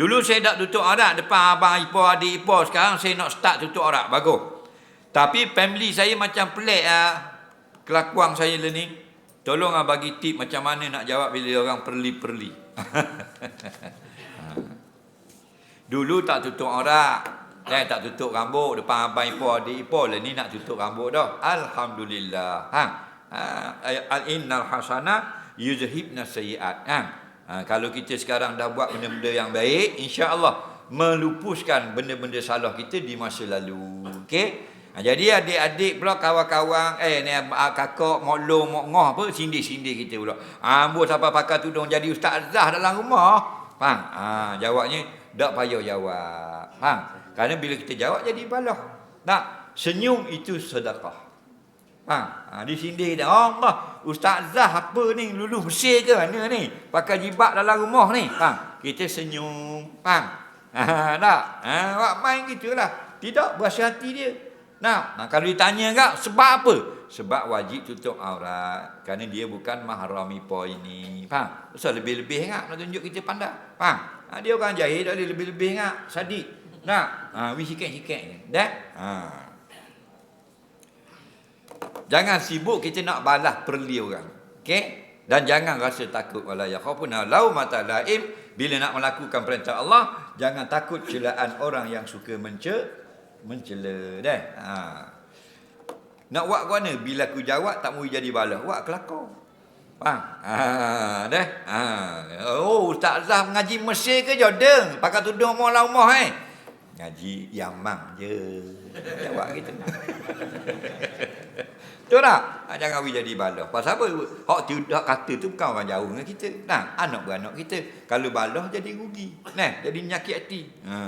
Dulu saya tak tutup aurat depan abang ipar, adik ipar. Sekarang saya nak start tutup aurat. Bagus. Tapi family saya macam pelik ah. Kelakuan saya lah ni. Tolong ah bagi tip macam mana nak jawab bila orang perli-perli. Dulu tak tutup aurat. Eh, tak tutup rambut depan abang ipar, adik ipar lah ni nak tutup rambut dah. Alhamdulillah. Ha. ha. Al innal hasana yuzhibna sayiat. Ha. Ha. Kalau kita sekarang dah buat benda-benda yang baik, insya-Allah melupuskan benda-benda salah kita di masa lalu. Okey? Ha, jadi adik-adik pula kawan-kawan eh ni kakak mak long mak ngoh apa sindir-sindir kita pula. Ha, ambo siapa pakai tudung jadi ustazah dalam rumah. Faham? Ha, jawabnya tak payah jawab. Faham? Kerana bila kita jawab jadi balah. Tak, senyum itu sedekah. Ha, ha disindir dia. Oh, Allah, ustazah apa ni? Lulu Mesir ke mana ni? Pakai jibak dalam rumah ni. Ha, kita senyum. Faham? Ha, tak? Ha, buat main gitulah. Tidak, berasa hati dia. Nah, nah kalau ditanya enggak sebab apa? Sebab wajib tutup aurat. Kerana dia bukan mahram ipo ini. Faham? So lebih-lebih enggak nak tunjuk kita pandai. Faham? Ha, dia orang jahil tak lebih-lebih enggak. Sadik. Nah, ha, wi sikit-sikit je. Dah? Ha. Jangan sibuk kita nak balas perli orang. Okey? Dan jangan rasa takut wala yakhafuna lau mata laim bila nak melakukan perintah Allah, jangan takut celaan orang yang suka mence mencela dah. Ha. Nak buat ke mana? Bila aku jawab tak mau jadi balas. Buat kelakar. Faham? Ha, dah. Ha. Oh, ustazah mengaji Mesir ke Jordan? Pakai tudung mau rumah eh. Ngaji Yaman je. Jawab gitu. Betul tak? Ha, jangan we jadi balah. Pasal apa? Hak tu hak kata tu bukan orang jauh dengan kita. Nah, anak beranak kita. Kalau balah jadi rugi. Nah, jadi nyakit hati. Ha.